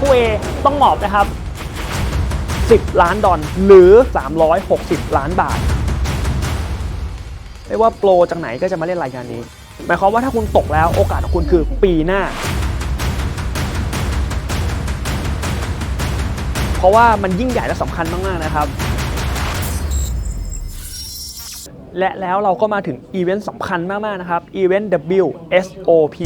คู่เอต้องหมอบนะครับ 10 ล้านดอลหรือ 360 ล้านบาท ไม่ว่าโปรจากไหนก็จะมาเล่นรายการนี้ หมายความว่าถ้าคุณตกแล้วโอกาสของคุณคือปีหน้า เพราะว่ามันยิ่งใหญ่และสำคัญมากๆนะครับและแล้วเราก็มาถึงอีเวนต์สำคัญมาก ๆ นะครับ อีเวนต์ WSOP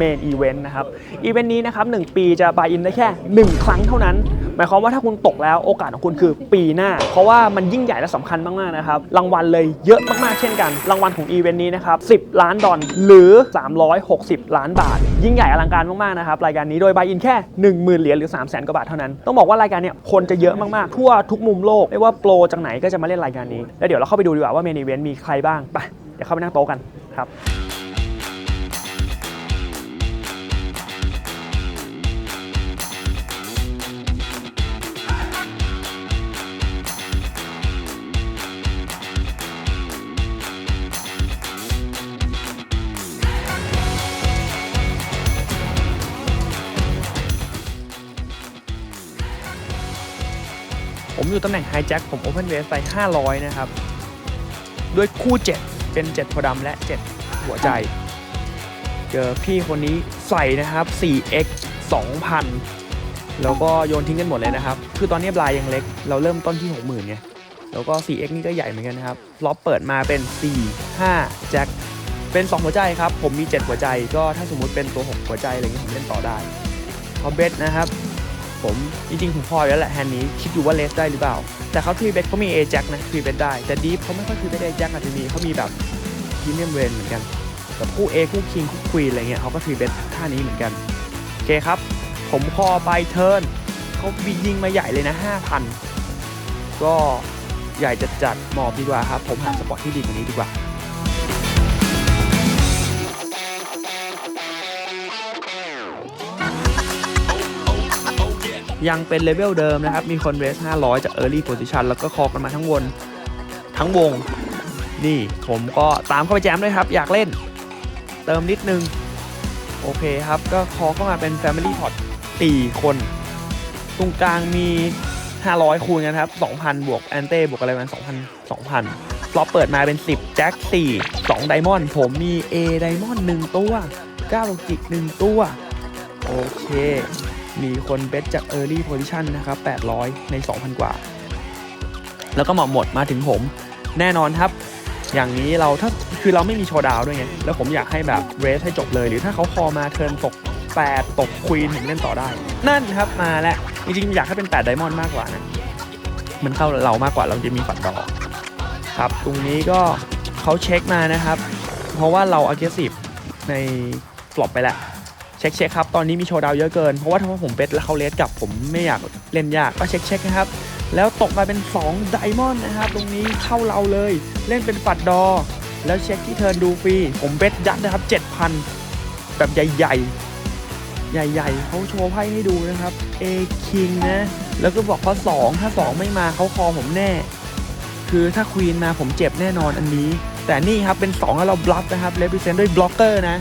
Main Event นะครับอีเวนต์นี้นะครับ1ปีจะบายอินได้แค่ 1 ครั้งเท่านั้น หมายความว่าถ้าคุณตกแล้วโอกาสของคุณคือปีหน้า เพราะว่ามันยิ่งใหญ่และสำคัญมากๆนะครับรางวัลเลยเยอะมากๆเช่นกัน รางวัลของอีเวนต์นี้นะครับ10 ล้านดอลหรือ 360 ล้านบาท ยิ่งใหญ่อลังการมากๆนะครับรายการนี้โดยบายอินแค่ 10,000 เหรียญหรือ3 0 0 0 0 0กว่าบาทเท่านั้น ต้องบอกว่ารายการเนี้ยคนจะเยอะมากๆทั่วทุกมุมโลกไม่ว่าโปรจากไหนก็จะมาเล่นรายการนี้แล้วเดี๋ยวเราเข้าไปดูดีกว่าว่าเมนอีเวนต์มีใครบ้างไปเดี๋ยวเข้าไปนั่งโต๊ะกันครับ ผมอยู่ตำแหน่งไฮแจ็คผมโอเพนเวสไป 500 นะครับ ด้วยคู่ 7 เป็น 7โพดำและ 7 หัวใจ เจอพี่คนนี้ใส่นะครับ 4x 2,000 แล้วก็โยนทิ้งกันหมดเลยนะครับ คือตอนนี้บลายยังเล็ก เราเริ่มต้นที่ 60,000ไงแล้วก็ 4x นี่ก็ใหญ่เหมือนกันนะครับล็อบเปิดมาเป็น 4 5 แจ็ค เป็น 2 หัวใจครับ ผมมี 7 หัวใจ ก็ถ้าสมมุติเป็นตัว 6 หัวใจอะไรเงี้ยผมเล่นต่อได้พอเบสนะครับ ผม จริงๆ ผมพอแล้วแหละแฮนนี้ คิดอยู่ว่าเลสได้หรือเปล่า แต่เขาทรีเบสเขามี A แจ็คนะทรีเบสได้ แต่ดีฟเขาไม่ค่อยทรีเบส A แจ็คอาจจะมีเขามีแบบพรีเมียมเวนเหมือนกันแบบคู่ A คู่คิงคู่ควีนอะไรเงี้ยเขาก็ทรีเบสท่านี้เหมือนกัน โอเคครับ ผมพอไปเทิร์นเขาบิยิงมาใหญ่เลยนะ 5,000 ก็ใหญ่จัดจัดหมอบดีกว่าครับ ผมหาสปอร์ตที่ดีกว่านี้ดีกว่า ยังเป็นเลเวลเดิมนะครับ มีคนเรส 500 จาก Early Position แล้วก็คอกันมาทั้งวนทั้งวง นี่ผมก็ตามเข้าไปแจมเลยครับ อยากเล่น เติมนิดนึง โอเคครับ ก็คอเข้ามาเป็น Family Pot 4คน ตรงกลางมี 500 คูณกันครับ 2,000 บวกแอนเต้บวกอะไรประมาณ2,000 2,000ฟลอปเปิดมาเป็น 10 แจ็ค 4 2 ไดมอนด์ผมมี A ไดมอนด์1ตัว9โลกิก 1 ตัว โอเค มีคนเบสจาก Early Position นะครับ 800 ใน 2,000 กว่า แล้วก็หมดหมดมาถึงผม แน่นอนครับ อย่างนี้เราถ้าคือเราไม่มีโชว์ดาวด้วยไง แล้วผมอยากให้แบบเรสให้จบเลย หรือถ้าเขาคอมาเทิร์นตก 8 ตกควีนผมเล่นต่อได้ นั่นครับมาแล้ว จริงๆ อยากให้เป็น 8 ไดมอนด์มากกว่านะ มันเข้าเรามากกว่าเราจะมีฝันดอกครับ ตรงนี้ก็เขาเช็คมานะครับ เพราะว่าเรา aggressive ในฟลอปไปแล้ว เช็คเช็คครับ ตอนนี้มีโชว์ดาวเยอะเกิน เพราะว่าถ้าผมเบสแล้วเขาเลสกับผมไม่อยากเล่นยากก็เช็คเช็คนะครับ แล้วตกมาเป็น2ไดมอนด์นะครับ ตรงนี้เข้าเราเลย เล่นเป็นฝัดดอ แล้วเช็คที่เทิร์นดูฟรี ผมเบสยัดนะครับ 7,000 แบบใหญ่ๆ ใหญ่ๆ เขาโชว์ไพ่ให้ดูนะครับ A King นะ แล้วก็บอกข้อ2ถ้า 2 ไม่มาเขาคอผมแน่ คือถ้าควีนมาผมเจ็บแน่นอนอันนี้ แต่นี่ครับเป็น2แล้วเราบล็อกนะครับเล p ิเซนด้วยบล็อกเกอร์นะ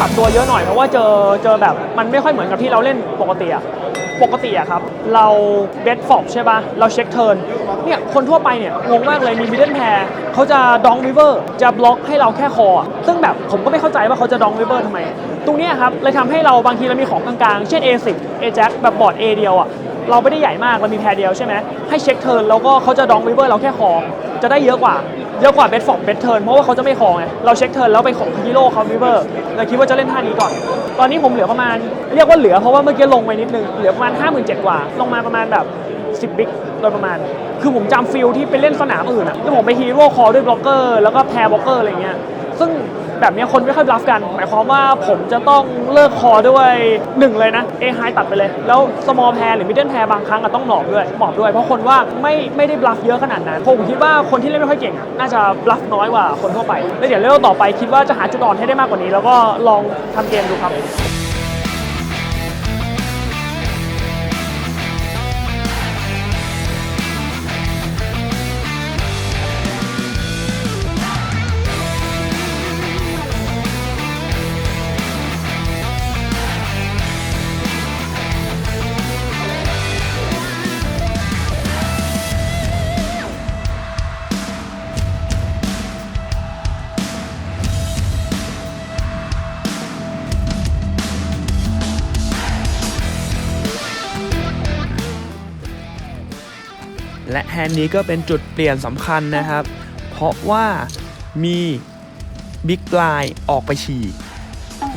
ปรับตัวเยอะหน่อยเพราะว่าเจอเจอแบบมันไม่ค่อยเหมือนกับที่เราเล่นปกติอะปกติอะครับ เราเบสฟอบใช่ปะเราเช็คเทิร์นเนี่ยคนทั่วไปเนี่ยงงมากเลยมีมิดเดิลแพร์เขาจะดองริเวอร์จะบล็อกให้เราแค่คอ ซึ่งแบบผมก็ไม่เข้าใจว่าเขาจะดองริเวอร์ทำไม ตรงนี้ครับเลยทำให้เราบางทีเรามีของกลางๆ เช่น A10 A Jack แบบบอร์ด A เดียวอะเราไม่ได้ใหญ่มากเรามีแพรเดียวใช่ไหมให้เช็คเทิร์นแล้วก็เขาจะดองริเวอร์เราแค่คอจะได้เยอะกว่า เยอะกว่าเบสฟอร์ดเบสเทิร์นเพราะว่าเขาจะไม่คอไงเราเช็คเทิร์นแล้วไปของฮีโร่เขาวิเวอร์เราคิดว่าจะเล่นท่านี้ก่อน ตอนนี้ผมเหลือประมาณ เรียกว่าเหลือเพราะว่าเมื่อกี้ลงไปนิดนึงเหลือประมาณ 5 7 0 0 0กว่า ลงมาประมาณแบบ 10 บิ๊กโดยประมาณ คือผมจำฟิลที่ไปเล่นสนามอื่นอะแล้วผมไปฮีโร่คอด้วยบล็อกเกอร์แล้วก็แพร์บล็อกเกอร์อะไรเงี้ยซึ่ง แบบนี้คนไม่ค่อยรับกัน หมายความว่าผมจะต้องเลิกคอด้วยหนึ่งเลยนะ A high ตัดไปเลย แล้วสมอลแพรหรือมิดเดิลแพรบางครั้งอะต้องหมอบด้วยหมอบด้วย เพราะคนว่าไม่ไม่ได้บลัฟเยอะขนาดนั้นผมคิดว่าคนที่เล่นไม่ค่อยเก่งอะน่าจะบลัฟน้อยกว่าคนทั่วไป แล้วเดี๋ยวเล่าต่อไปคิดว่าจะหาจุดอ่อนให้ได้มากกว่านี้ แล้วก็ลองทำเกมดูครับ นด์นี้ก็เป็นจุดเปลี่ยนสำคัญนะครับ เพราะว่ามีบิ๊กไลน์ออกไปฉี่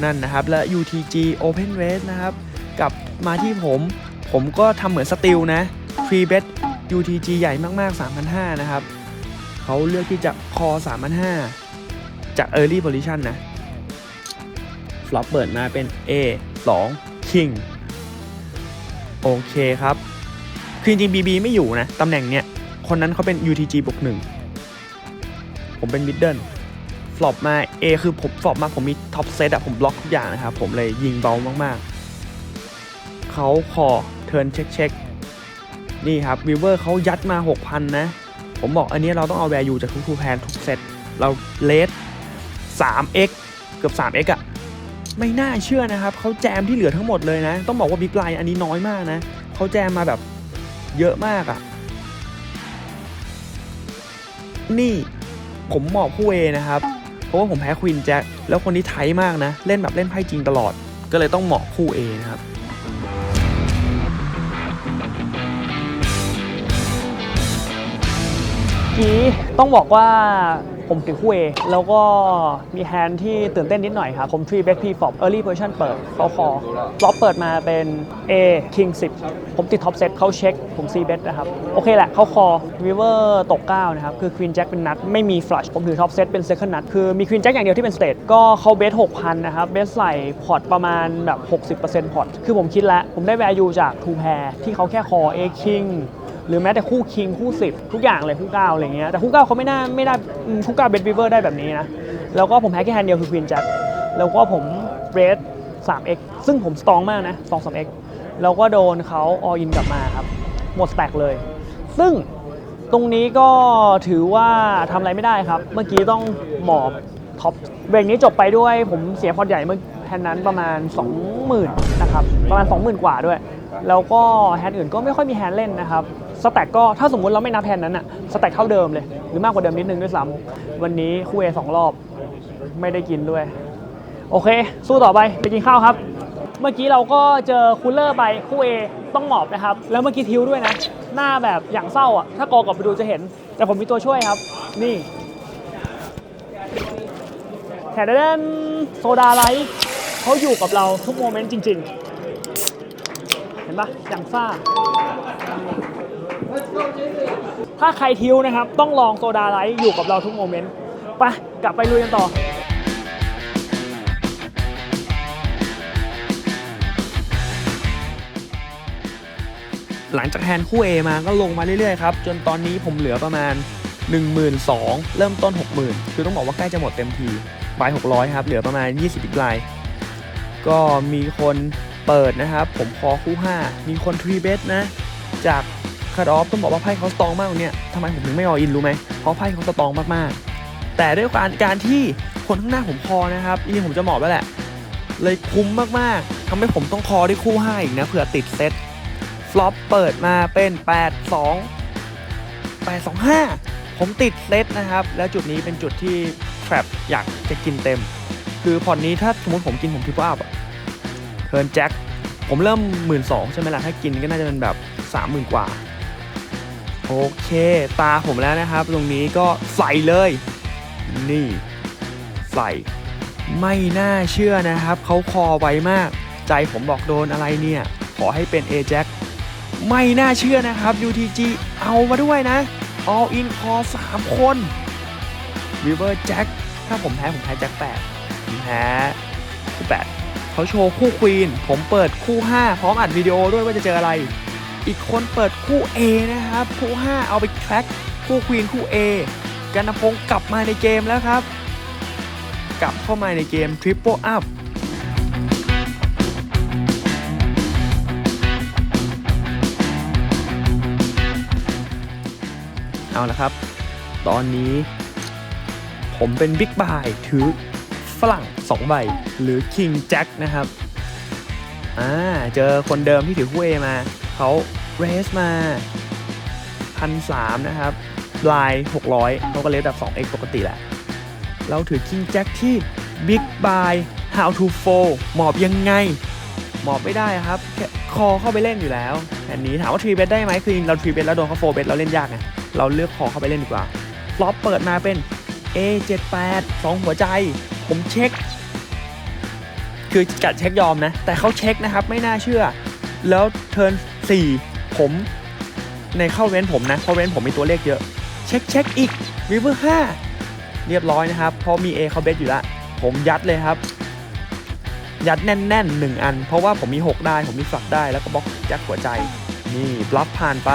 นั่นนะครับ และ UTG Open Race นะครับกลับมาที่ผม ผมก็ทำเหมือนสติลนะ Free Bet UTG ใหญ่มากๆ 3,500 นะครับ เขาเลือกที่จะคอ 3,500 จาก Early Position นะ ฟลอปเปิดมาเป็น A 2 King โอเคครับ คือจริงๆ BB ไม่อยู่นะ ตำแหน่งเนี้ย คนนั้นเขาเป็น UTG บวกหนึ่งผมเป็นมิดเดิลฟลอปมา A คือผมฟลอปมาผมมีท็อปเซตอะผมบล็อกทุกอย่างนะครับ ผมเลยยิงเบามากๆ เขาคอเทิร์นเช็คเช็คนี่ครับวิเวอร์เขายัดมา 6,000 นะ ผมบอกอันนี้เราต้องเอา value จากทุกทูแพนทุกเซตเราเลส 3x เกือบ 3x อะไม่น่าเชื่อนะครับ เขาแจมที่เหลือทั้งหมดเลยนะ ต้องบอกว่าบิ๊กไลน์อันนี้น้อยมากนะ เขาแจมมาแบบเยอะมากอะ นี่ผมเหมาะคู่เอนะครับ เพราะว่าผมแพ้ควินแจ็คแล้วคนนี้ไทยมากนะ เล่นแบบเล่นไพ่จริงตลอด ก็เลยต้องเหมาะคู่เอนะครับกี้ต้องบอกว่า ผมถือคู่ A แล้วก็มีแฮนด์ที่ตื่นเต้นนิดหน่อยครับ ผม3 back p flop early position เปิดเขาคอฟลอปเปิดมาเป็น A king 10 ผมติด top set เขาเช็ค ผม C bet นะครับ โอเคแหละเขาคอ river ตก9นะครับ คือ queen jack เป็นนัด ไม่มี flush ผมถือ top set เป็น second นัด คือมี queen jack อย่างเดียวที่เป็น state ก็เขา bet 6,000นะครับ bet ใส่พอร์ตประมาณแบบ 60%พอร์ตคือผมคิดแล้ว ผมได้ value จาก two pair ที่เขาแค่คอ A king หรือแม้แต่คู่คิงคู่10ทุกอย่างเลยคู่9อะไรเงี้ยแต่คู่9เขาไม่น่าไม่ได้อืมคู่9เบดวิเวอร์ได้แบบนี้นะแล้วก็ผมแพ้แค่แฮนด์เดียวคือควีนจัดแล้วก็ผมเรด 3x ซึ่งผมสตองมากนะ2 3x แล้วก็โดนเขาออินกลับมาครับ หมดสแต็กเลย ซึ่งตรงนี้ก็ถือว่าทำอะไรไม่ได้ครับ เมื่อกี้ต้องหมอบท็อปเบรกนี้จบไปด้วย ผมเสียพอใหญ่เมื่อแฮนด์นั้นประมาณ 20,000 นะครับ ประมาณ 20,000 กว่าด้วย แล้วก็แฮนด์อื่นก็ไม่ค่อยมีแฮนด์เล่นนะครับสแต็กก็ถ้าสมมุติเราไม่นับแฮนด์นั้นอะสแต็กเท่าเดิมเลย หรือมากกว่าเดิมนิดนึงด้วยซ้ำวันนี้คู่เอสองรอบไม่ได้กินด้วย โอเค สู้ต่อไปไปกินข้าวครับ เมื่อกี้เราก็เจอคูลเลอร์ไปคู่ A ต้องหมอบนะครับ แล้วเมื่อกี้ทิวด้วยนะ หน้าแบบอย่างเศร้าอะถ้ากอกลับไปดูจะเห็น แต่ผมมีตัวช่วยครับ นี่แถดเดนโซดาไลท์เขาอยู่กับเราทุกโมเมนต์จริง ๆ เห็นปะอย่างซ่า ถ้าใครทิวนะครับ ต้องลองโซดาไลท์อยู่กับเราทุกโมเมนต์ไปกลับไปลุยกันต่อหลังจากแฮนคู่ A มาก็ลงมาเรื่อยๆครับ จนตอนนี้ผมเหลือประมาณ 12,000เริ่มต้น 60,000 คือต้องบอกว่าใกล้จะหมดเต็มทีบาย600 ครับ เหลือประมาณ 20 อีกลาย ก็มีคน เปิดนะครับ ผมคอคู่ 5 มีคนทรีเบสนะ จากคาร์ดอฟต้องบอกว่าไพ่เขาสตองมากเนี่ยทำไมผมถึงไม่ออินรู้ไหมเพราะไพ่เขาสตองมากๆ แต่ด้วยการการที่คนข้างหน้าผมคอนะครับจริงผมจะเหมอบแล้วแหละ เลยคุ้มมากๆทำให้ผมต้องคอด้วยคู่5อีกนะเผื่อติดเซตฟลอปเปิดมาเป็น 8 2 8 2 5 ผมติดเซตนะครับ แล้วจุดนี้เป็นจุดที่แทรปอยากจะกินเต็ม คือพอร์ตนี้ถ้าสมมติผมกินผมทิปอัพอะ ทิร์นแจ็คผมเริ่ม 1 2ื่นใช่ไหมล่ะ ถ้ากินก็น่าจะเป็นแบบ 30,000 กว่า โอเค ตาผมแล้วนะครับ ตรงนี้ก็ใส่เลย นี่ใส่ไม่น่าเชื่อนะครับ เขาคอไวมาก ใจผมบอกโดนอะไรเนี่ย ขอให้เป็น a j a x ไม่น่าเชื่อนะครับ UTG เอามาด้วยนะ All in คอ3คน River Jack ถ้าผมแพ้ ผมแพ้แจ็ค8ผมแพ้คู่8 เขาโชว์คู่ควีน ผมเปิดคู่ 5 พร้อมอัดวิดีโอด้วยว่าจะเจออะไร อีกคนเปิดคู่ A นะครับ คู่ 5 เอาไปแทร็กคู่ควีนคู่ A กันนพงศ์กลับมาในเกมแล้วครับ กลับเข้ามาในเกม Triple Up เอาละครับ ตอนนี้ผมเป็นบิ๊กบายถือ ฝรั่ง2ใบหรือ King Jack นะครับอ่าเจอคนเดิมที่ถือคู่เอมาเขาเรสมาพันสามนะครับลาย 600เขาก็เลสแบบ 2x ปกติแหละ เราถือ King Jack ที่ Big Buy How to Fold หมอบยังไง หมอบไม่ได้ครับแค่คอเข้าไปเล่นอยู่แล้วแอนนี้ถามว่าทรีเบสได้ไหมคือเราทรีเบสแล้วโดนเขาโฟเบสเราเล่นยากไงเราเลือกคอเข้าไปเล่นดีกว่าฟลอปเปิดมาเป็น A78 2หัวใจ ผมเช็ค คือกัดเช็คยอมนะ แต่เขาเช็คนะครับไม่น่าเชื่อ แล้วเทิร์น4ผมในเข้าเว้นผมนะเพราะเว้นผมมีตัวเลขเยอะ เช็คเช็คอีกริเวอร์5เรียบร้อยนะครับ เพราะมี A เขาเบสอยู่ล้วผมยัดเลยครับ ยัดแน่นๆหนึ่งอัน เพราะว่าผมมี 6 ได้ ผมมีฝักได้แล้วก็บล็อกยัดหัวใจ นี่บล็อกผ่านไป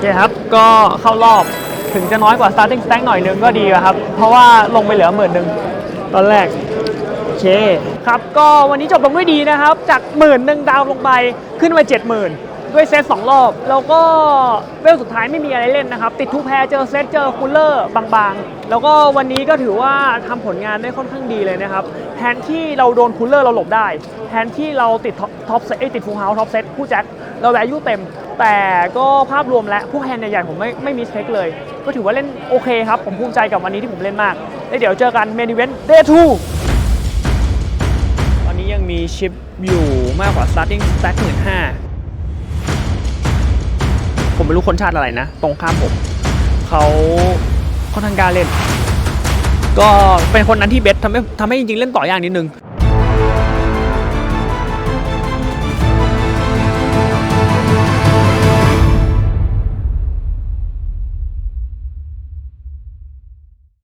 เคครับก็เข้ารอบถึงจะน้อยกว่า starting stack หน่อยนึงก็ดีครับ เพราะว่าลงไปเหลือหมื่นหนึ่งตอนแรกโอเคครับ ก็วันนี้จบลงด้วยดีนะครับ จากหมื่นหนึ่งดาวลงไปขึ้นมาเจ็ดหมื่น ด้วยเซตสองรอบ แล้วก็เวลสุดท้ายไม่มีอะไรเล่นนะครับ ติดทูแพรเจอเซตเจอคูลเลอร์บางๆ แล้วก็วันนี้ก็ถือว่าทำผลงานได้ค่อนข้างดีเลยนะครับ แทนที่เราโดนคูลเลอร์เราหลบได้ แทนที่เราติดท็อปเซตติดฟูลเฮาส์ท็อปเซตคู่แจ็คเราแวร์ยูเต็ม แต่ก็ภาพรวมและผู้แฮนด์ใหญ่ๆผมไม่ไม่มีเทคเลย ก็ถือว่าเล่นโอเคครับ ผมภูมิใจกับวันนี้ที่ผมเล่นมากแล้วเดี๋ยวเจอกันเมนิเวนเดย์ทูตอนนี้ยังมีชิปอยู่มากกว่า starting stack หมื่นห้า ผมไม่รู้คนชาติอะไรนะ ตรงข้ามผมเขาค่อนข้างกล้าเล่น ก็เป็นคนนั้นที่เบสทำให้ทำให้จริงๆเล่นต่อยากนิดนึง